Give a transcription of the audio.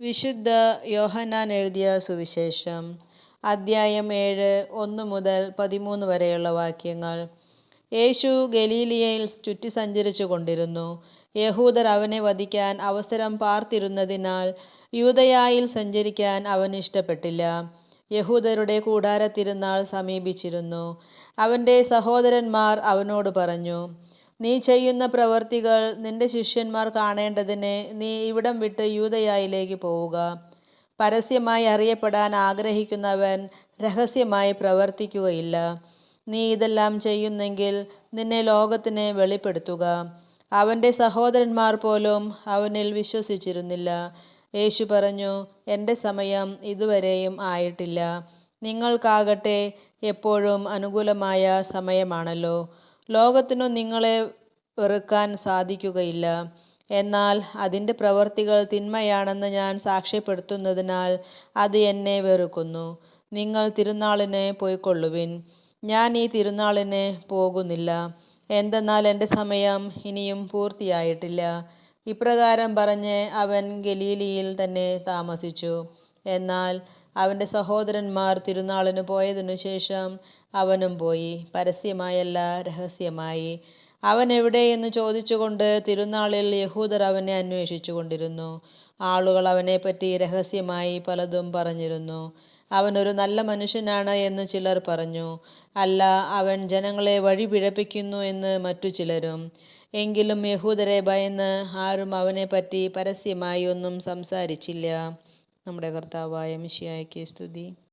വിശുദ്ധ യോഹന്നാൻ എഴുതിയ സുവിശേഷം അദ്ധ്യായം ഏഴ് ഒന്ന് മുതൽ പതിമൂന്ന് വരെയുള്ള വാക്യങ്ങൾ. യേശു ഗലീലിയയിൽ ചുറ്റി സഞ്ചരിച്ചു കൊണ്ടിരുന്നു യഹൂദർ അവനെ വധിക്കാൻ അവസരം പാർത്തിരുന്നതിനാൽ യൂതയായിൽ സഞ്ചരിക്കാൻ അവൻ ഇഷ്ടപ്പെട്ടില്ല. യഹൂദരുടെ കൂടാരത്തിരുന്നാൾ സമീപിച്ചിരുന്നു. അവന്റെ സഹോദരന്മാർ അവനോട് പറഞ്ഞു നീ ചെയ്യുന്ന പ്രവർത്തികൾ നിന്റെ ശിഷ്യന്മാർ കാണേണ്ടതിന് നീ ഇവിടം വിട്ട് യൂതയായിലേക്ക് പോവുക. പരസ്യമായി അറിയപ്പെടാൻ ആഗ്രഹിക്കുന്നവൻ രഹസ്യമായി പ്രവർത്തിക്കുകയില്ല. നീ ഇതെല്ലാം ചെയ്യുന്നെങ്കിൽ നിന്നെ ലോകത്തിന് വെളിപ്പെടുത്തുക. അവന്റെ സഹോദരന്മാർ പോലും അവനിൽ വിശ്വസിച്ചിരുന്നില്ല. യേശു പറഞ്ഞു എന്റെ സമയം ഇതുവരെയും ആയിട്ടില്ല. നിങ്ങൾക്കാകട്ടെ എപ്പോഴും അനുകൂലമായ സമയമാണല്ലോ. ലോകത്തിനു നിങ്ങളെ വെറുക്കാൻ സാധിക്കുകയില്ല. എന്നാൽ അതിന്റെ പ്രവർത്തികൾ തിന്മയാണെന്ന് ഞാൻ സാക്ഷ്യപ്പെടുത്തുന്നതിനാൽ അത് എന്നെ വെറുക്കുന്നു. നിങ്ങൾ തിരുനാളിനെ പോയിക്കൊള്ളുവിൻ. ഞാൻ ഈ തിരുനാളിന് പോകുന്നില്ല. എന്തെന്നാൽ എന്റെ സമയം ഇനിയും പൂർത്തിയായിട്ടില്ല. ഇപ്രകാരം പറഞ്ഞ് അവൻ ഗലീലിയിൽ തന്നെ താമസിച്ചു. എന്നാൽ അവന്റെ സഹോദരന്മാർ തിരുനാളിന് പോയതിനു ശേഷം അവനും പോയി. പരസ്യമായല്ല രഹസ്യമായി. അവൻ എവിടെയെന്ന് ചോദിച്ചുകൊണ്ട് തിരുനാളിൽ യഹൂദർ അവനെ അന്വേഷിച്ചു കൊണ്ടിരുന്നു ആളുകൾ അവനെപ്പറ്റി രഹസ്യമായി പലതും പറഞ്ഞിരുന്നു. അവൻ ഒരു നല്ല മനുഷ്യനാണ് എന്ന് ചിലർ പറഞ്ഞു. അല്ല അവൻ ജനങ്ങളെ വഴി പിഴപ്പിക്കുന്നു എന്ന് മറ്റു ചിലരും. എങ്കിലും യഹൂദരെ ഭയന്ന് ആരും അവനെപ്പറ്റി പരസ്യമായി ഒന്നും സംസാരിച്ചില്ല. നമ്മുടെ കർത്താവായ മിശിയായ്ക്ക് സ്തുതി.